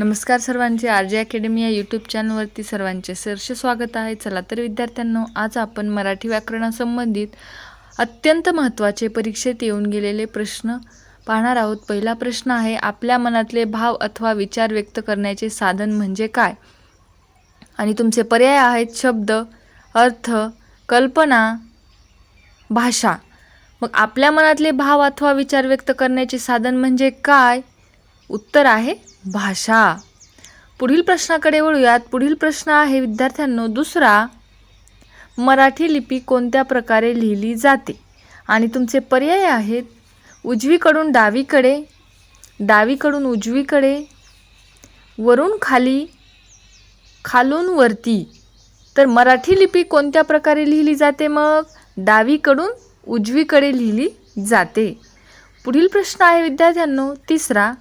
नमस्कार सर्वांचे. R J academy या यूट्यूब चॅनलवरती सर्वांचे सरसे स्वागत आहे. चला तर विद्यार्थ्यांनो आज आपण मराठी व्याकरणासंबंधित अत्यंत महत्त्वाचे परीक्षेत येऊन गेलेले प्रश्न पाहणार आहोत. पहिला प्रश्न आहे आपल्या मनातले भाव अथवा विचार व्यक्त करण्याचे साधन म्हणजे काय? आणि तुमचे पर्याय आहेत शब्द अर्थ कल्पना भाषा. मग आपल्या मनातले भाव अथवा विचार व्यक्त करण्याचे साधन म्हणजे काय? उत्तर आहे भाषा. पुढील प्रश्नाकडे वळूयात. पुढील प्रश्न आहे विद्यार्थ्यांनो दुसरा. मराठी लिपी कोणत्या प्रकारे लिहिली जाते? आणि तुमचे पर्याय आहेत. उजवीकडून डावीकडे डावीकडून उजवीकडे वरून खाली खालून वरती. तर मराठी लिपी कोणत्या प्रकारे लिहिली जाते मग? डावीकडून उजवीकडे लिहिली जाते. पुढील प्रश्न आहे विद्यार्थ्यांनो तिसरा.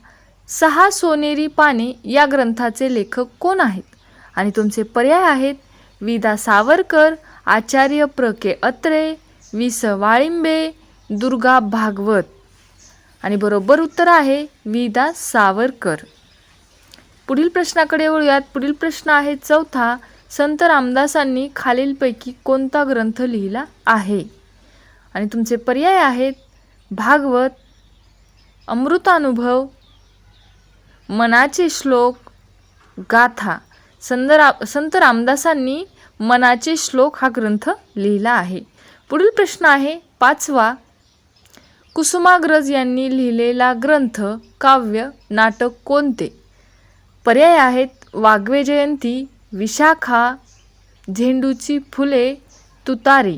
सहा सोनेरी पाने या ग्रंथाचे लेखक कोण आहेत? आणि तुमचे पर्याय आहेत? विदा सावरकर आचार्य प्र. के. अत्रे वि स वाळिंबे दुर्गा भागवत. आणि बरोबर उत्तर आहे विदा सावरकर. पुढील प्रश्नाकडे वळूयात. पुढील प्रश्न आहे चौथा. संत रामदासांनी खालीलपैकी कोणता ग्रंथ लिहिला आहे? आणि तुमचे पर्याय आहेत भागवत अमृतानुभव मनाचे श्लोक गाथा. संत रा संत रामदासांनी मनाचे श्लोक हा ग्रंथ लिहिला आहे. पुढील प्रश्न आहे पाचवा. कुसुमाग्रज यांनी लिहिलेला ग्रंथ काव्य नाटक कोणते? पर्याय आहेत वाघवे जयंती विशाखा झेंडूची फुले तुतारी.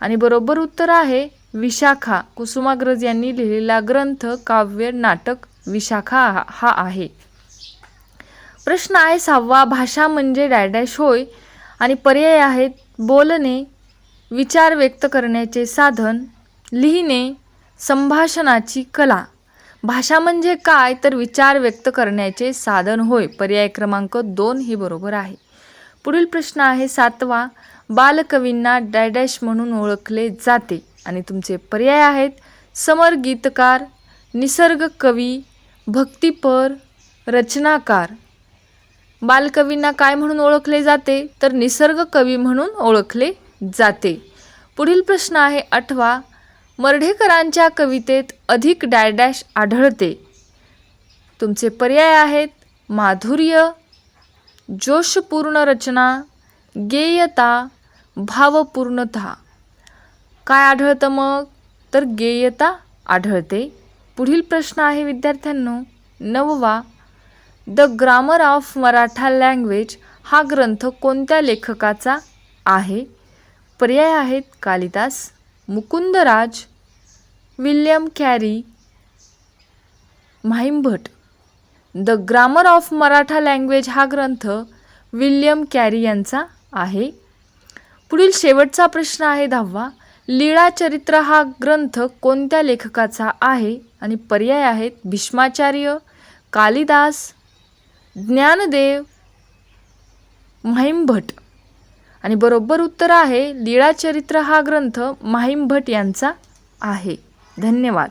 आणि बरोबर उत्तर आहे विशाखा. कुसुमाग्रज यांनी लिहिलेला ग्रंथ काव्य नाटक विशाखा हा- आहे. प्रश्न आहे सहावा भाषा म्हणजे डॅडॅश होय आणि पर्याय आहेत बोलणे विचार व्यक्त करण्याचे साधन लिहिणे संभाषणाची कला. भाषा म्हणजे काय तर विचार व्यक्त करण्याचे साधन होय. पर्याय क्रमांक दोन हे बरोबर आहे. पुढील प्रश्न आहे सातवा बालकवींना डॅडॅश म्हणून ओळखले जाते. आणि तुमचे पर्याय आहेत समर गीतकार निसर्ग कवी भक्तिपर रचनाकार. बालकवींना काय म्हणून ओळखले जाते? तर निसर्ग कवी म्हणून ओळखले जाते. पुढील प्रश्न आहे आठवा मर्ढेकरांच्या कवितेत अधिक डॅडॅश आढळते. तुमचे पर्याय आहेत माधुर्य जोशपूर्ण रचना गेयता भावपूर्णता. काय आढळतं मग? तर गेयता आढळते. पुढील प्रश्न आहे विद्यार्थ्यांनो. नववा the grammar of Maratha language हा ग्रंथ कोणत्या लेखकाचा आहे? पर्याय आहेत Kalidas Mukundraj William Carey Mhaimbhat the grammar of Maratha language हा ग्रंथ विल्यम कॅरी यांचा आहे. पुढील शेवटचा प्रश्न आहे दहावा. लीळा चरित्र हा ग्रंथ कोणत्या लेखकाचा आहे आणि पर्याय आहेत? भीष्माचार्य कालिदास ज्ञानदेव म्हाईंभट आणि बरोबर उत्तर आहे लीळा चरित्र हा ग्रंथ म्हाईंभट यांचा आहे. धन्यवाद.